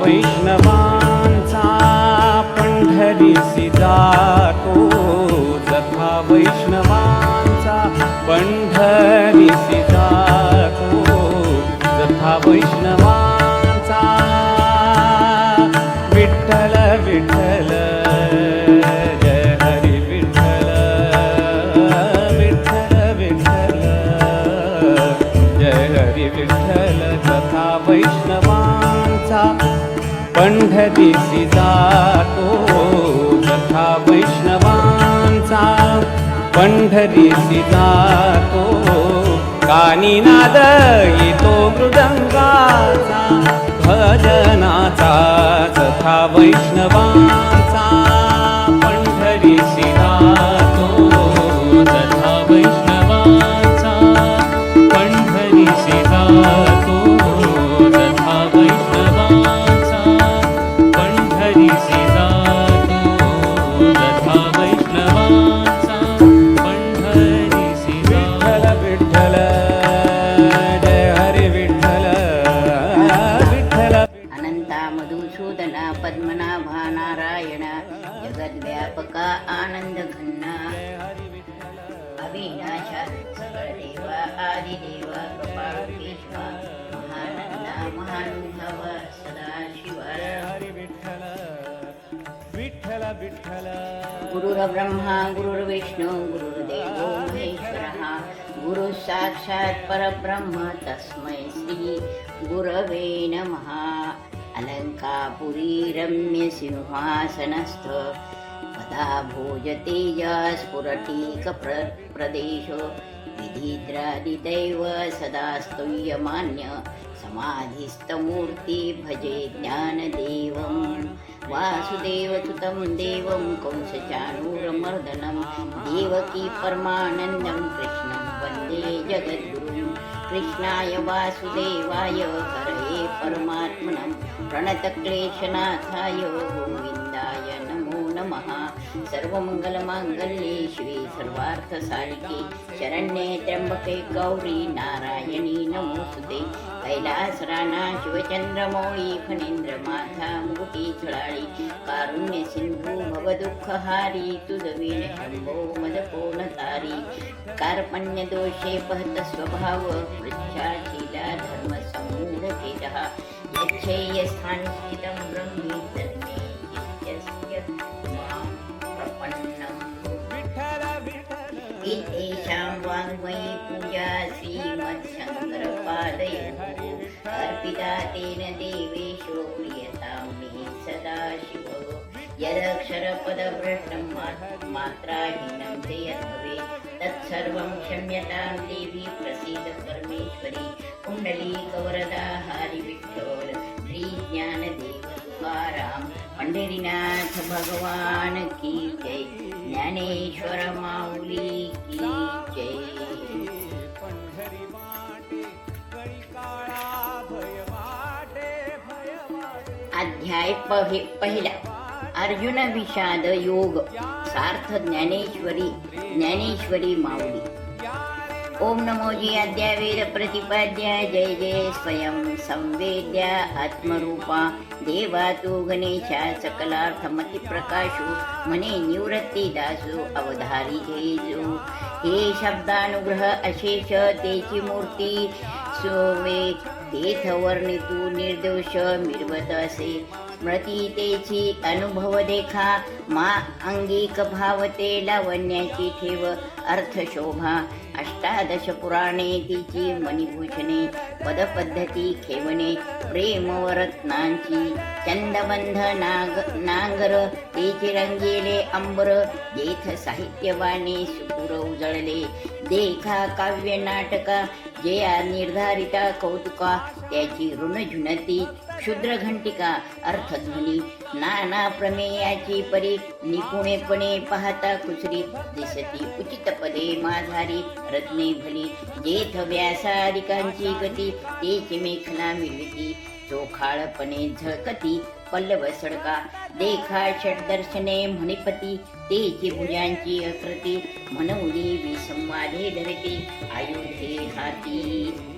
वैष्णव पंढरीसी जातो तथा वैष्णवांचा पंढरीसी जातो कानी नाद येतो मृदंगाचा भजनाचा तथा वैष्णवांचा मधुसूदना पद्मनाभा नारायण जगद्व्यापका आनंद घन्ना अविनाशा सकळदेवा आदिदेव कृपाकेशवा महानंदा महानुभाव सदाशिव। हरी विठ्ठल विठ्ठल गुरुर्ब्रह्मा गुरुर्विष्णू गुरुर्देवो महेश्वरः गुरु साक्षात् परब्रह्म तस्मै श्री गुरवे नमः। अलङ्कापुरी रम्यसिंहासनस्थ पदा भोजतेज स्फुरटीकप्र प्रदेशो विधिद्रादिदैव सदा स्तुयमान्य समाधिस्थमूर्ति भजे ज्ञानदेवं। वासुदेवसुतं देवं कंसचानूरमर्दनं देवकी परमानन्दं कृष्णं वन्दे जगत् कृष्णाय वासुदेवाय हरये परमात्मनं प्रणतक्लेशनाथाय गोविन्दाय नमो नमः। सर्वमङ्गलमाङ्गल्ये शिवे सर्वार्थसारिके शरण्ये त्र्यम्बके गौरी नारायणी नमोस्तुते। कैलासराणा शिवचन्द्रमौळी फणीन्द्रमाथा मुकुटी चुळाळी कारुण्य सिंधू भवदुःखहारी तुझवीण शंभो मदपोनतारी कार्पण्यदोषे पहत स्वभाव पृच्छाशीला धर्मसम्मूढभेदः यच्छेयस्थानि ब्रह्मी पूजा श्रीमच्छङ्करपादयोः अर्पिता तेन देवेशो प्रियतां मे सदाशिव। यदक्षरपदभ्रष्टं मात्राहीनं जयद्भवे। तत्सर्वं क्षम्यतां देवी प्रसीद परमेश्वरी कुण्डलीकवरदा हरिविठ्ठल श्रीज्ञानदेव तुकाराम पंढरीनाथ भगवान की जय। ज्ञानेश्वर माऊली की जय। अध्याय पहि पहिला. अर्जुन विषाद योग सार्थ ज्ञानेश्वरी ज्ञानेश्वरी माऊली. ओम नमो जी अद्या वेद प्रतिपाद्या जय जय स्वयं संवेद्या आत्मरूपा. देवा तू गणेशा सकलार्थमती प्रकाशो मने निवृत्ती दासो अवधारी जयजो हे शब्दानुग्रह अशेष तेची मूर्ती. सोवे तेथ वर्णितू निर्दोष मिरवत असे. स्मृती तेची अनुभव देखा. मा अंगिक भावते लावण्याची ठेव. अर्थशोभा. अष्टादश पुराणे तिची मणिभूषणे पदपद्धती खेवणे प्रेम रत्नांची चंदबंध नाग नांगर तेची रंगेले अंबर जेथ साहित्यवाणी सुपूर उजळले देखा काव्य नाटका जया निर्धारिता कौतुका त्याची ऋणझुनती क्षुद्र घंटिका अर्थध्वनी. नाना प्रमेयाची परी निपुणेपणे पाहता कुसरी दिसती. उचित पदे माझारी रत्ने भली. जेथ व्यासारिकांची गती तेची मेखला मिळविती चोखाळपणे झळकती पल्लव सडका. देखा षडदर्शने म्हणिपती तेची भुजांची अकृती मनवली विसंवादे धरती आयुधे हाती.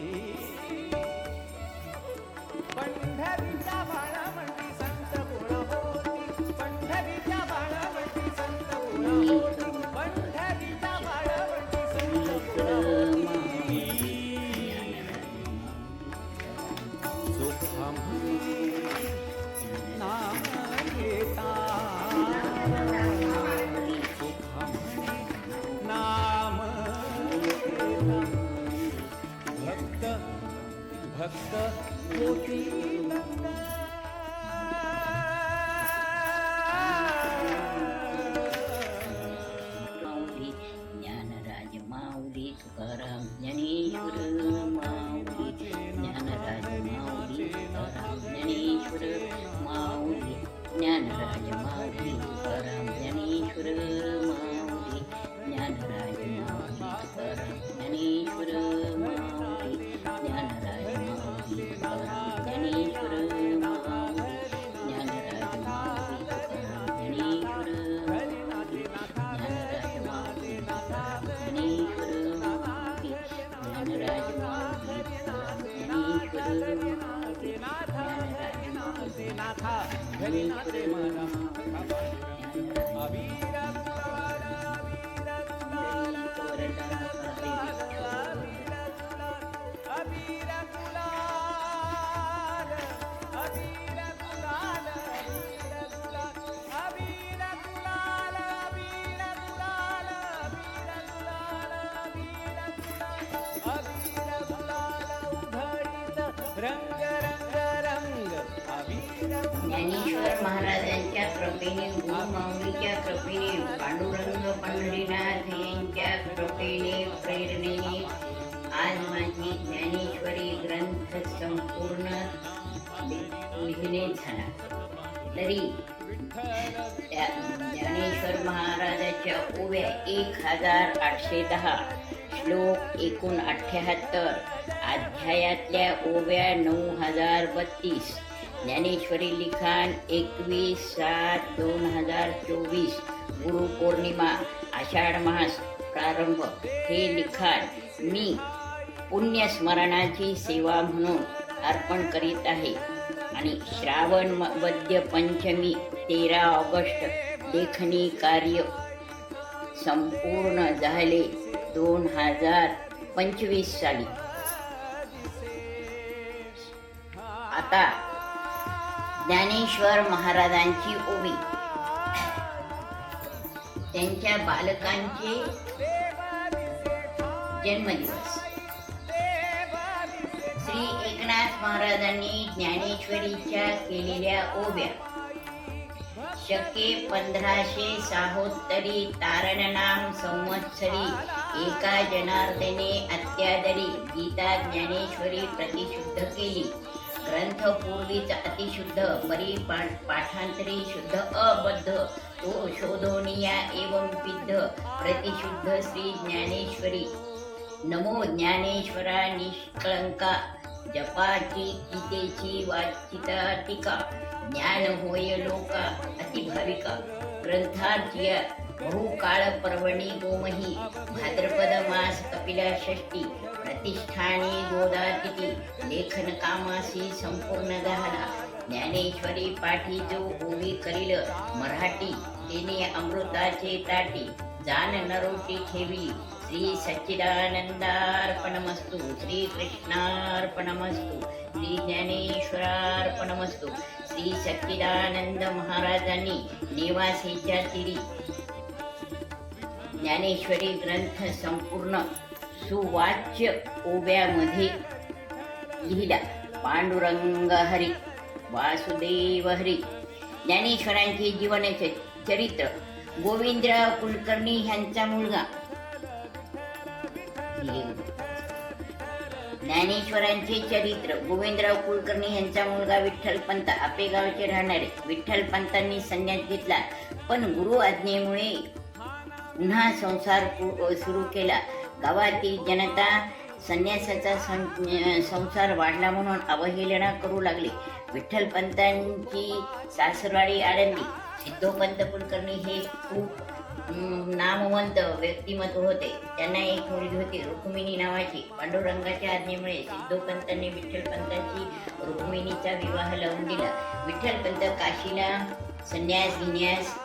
नाथ हरि नाथ मानम अबीरा कृपेने गुरुमाऊलीच्या कृपेने पांडुरंग पंढरीनाथ यांच्या कृपेने प्रेरणेने आज माझी ज्ञानेश्वरी ग्रंथ संपूर्ण लिहिणे झाला। तरी ज्ञानेश्वर महाराजाच्या ओव्या एक हजार आठशे दहा श्लोक एकूण अठ्ठ्याहत्तर अध्यायातल्या ओव्या नऊ हजार बत्तीस ज्ञानेश्वरी लिखाण एकवीस सात दोन हजार चोवीस. गुरुपौर्णिमा आषाढ मास प्रारंभ. हे लिखाण मी पुण्यस्मरणाची सेवा म्हणून अर्पण करीत आहे. आणि श्रावण म- वद्य पंचमी तेरा ऑगस्ट लेखनी कार्य संपूर्ण झाले दोन हजार पंचवीस साली. आता ज्ञानेश्वर महाराजांची ओवी. त्यांच्या बालकांचे जन्मदिवस. श्री एकनाथ महाराजांनी ज्ञानेश्वरीच्या केलेल्या ओव्या. शके पंधराशे साहोत्तरी तारणनाम संवत्सरी एका जनार्दने अत्यादरी गीता ज्ञानेश्वरी प्रतिशुद्ध केली. ग्रंथ पूर्वीच अतिशुद्ध परी पाठांतरी शुद्ध अबद्ध. तो शोधोनिया एवं विद्ध प्रतिशुद्ध श्री ज्ञानेश्वरी. नमो ज्ञानेश्वरा निष्कळंका. जपाची गीतेची वाचिता टीका ज्ञान होय लोका अतिभाविका. ग्रंथार्ज्य बहुकाळ पर्वणी गोमही. भाद्रपद मास कपिला षष्टी प्रतिष्ठानी गोदातिथी लेखन कामासी संपूर्ण झाला ज्ञानेश्वरी पाठी जो उभी करील मराठी तिने अमृताचे ताटी. जान नरोटी ठेवी. श्री सच्चिदानंदार्पणमस्तु. श्री कृष्णार्पणमस्तु. श्री ज्ञानेश्वरार्पणमस्तु. श्री सच्चिदानंद महाराजांनी निवासीच्या तिरी. ज्ञानेश्वरी ग्रंथ संपूर्ण सुवाच्य ओव्यामध्ये लिहिला पांडुरंग हरी वासुदेव हरी. ज्ञानेश्वरांचे जीवनाचे चरित्र गोविंदराव कुलकर्णी ह्यांचा मुलगा. ज्ञानेश्वरांचे चरित्र गोविंदराव कुलकर्णी यांचा मुलगा विठ्ठल पंत. आपेगावचे राहणारे विठ्ठल पंतांनी संन्यास घेतला पण गुरु आज्ञेमुळे पुन्हा संसार सुरू केला. गावातील जनता संन्यासाचा सं- संसार वाढला म्हणून अवहेलना करू लागली. विठ्ठलपंतांची सासरवाडी आळंदी सिद्धोपंत कुलकर्णी हे खूप नामवंत व्यक्तिमत्व होते. त्यांना एक मुलगी होती रुक्मिणी नावाची. पांडुरंगाच्या आज्ञेमुळे सिद्धोपंतांनी विठ्ठलपंतांची रुक्मिणीचा विवाह लावून दिला. विठ्ठलपंत काशीला संन्यास घेण्यास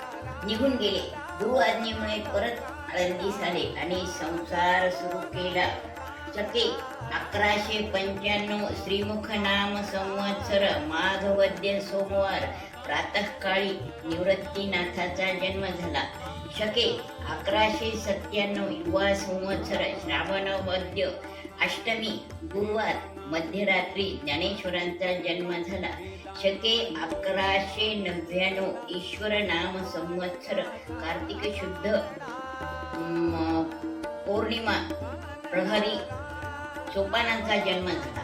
निघून गेले. गुरु आज्ञेमुळे परत आळंदी झाले आणि संसार सुरू केला. शके अकराशे पंच्याण्णव श्रीमुख नाम संवत्सर माघवद्य सोमवार प्रातःकाळी निवृत्तीनाथाचा जन्म झाला. शके अकराशे सत्त्याण्णव युवा संवत्सर श्रावण वद्य अष्टमी गुरुवार मध्यरात्री ज्ञानेश्वरांचा जन्म झाला. शके अकराशे नव्याण्णव ईश्वर नाम संवत्सर कार्तिक शुद्ध पौर्णिमा प्रहरी सोपानांचा जन्म झाला.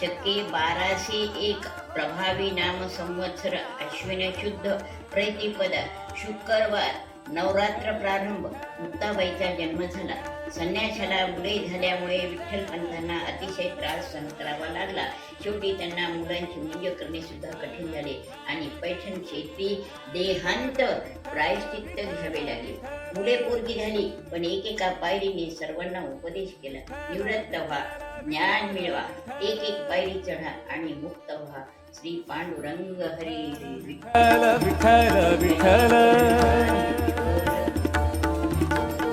शके बाराशे एक प्रभावी नाम संवत्सर अश्विन शुद्ध प्रतिपद शुक्रवार नवरात्र प्रारंभ मुक्ताबाईचा जन्म झाला. संन्यासाला मुले झाल्यामुळे विठ्ठलपंतांना अतिशय त्रास सहन करावा लागला. शेवटी त्यांना मुलांची मूल्य करणे सुद्धा कठीण झाले आणि पैठण शेती देहांत प्रायश्चित्त घ्यावे लागले. मुले पोरगी झाली पण एकेका पायरीने सर्वांना उपदेश केला. निवृत्त व्हा ज्ञान मिळवा. एक एक पायरी चढा आणि मुक्त व्हा. श्री पांडुरंग हरी विठ्ठल.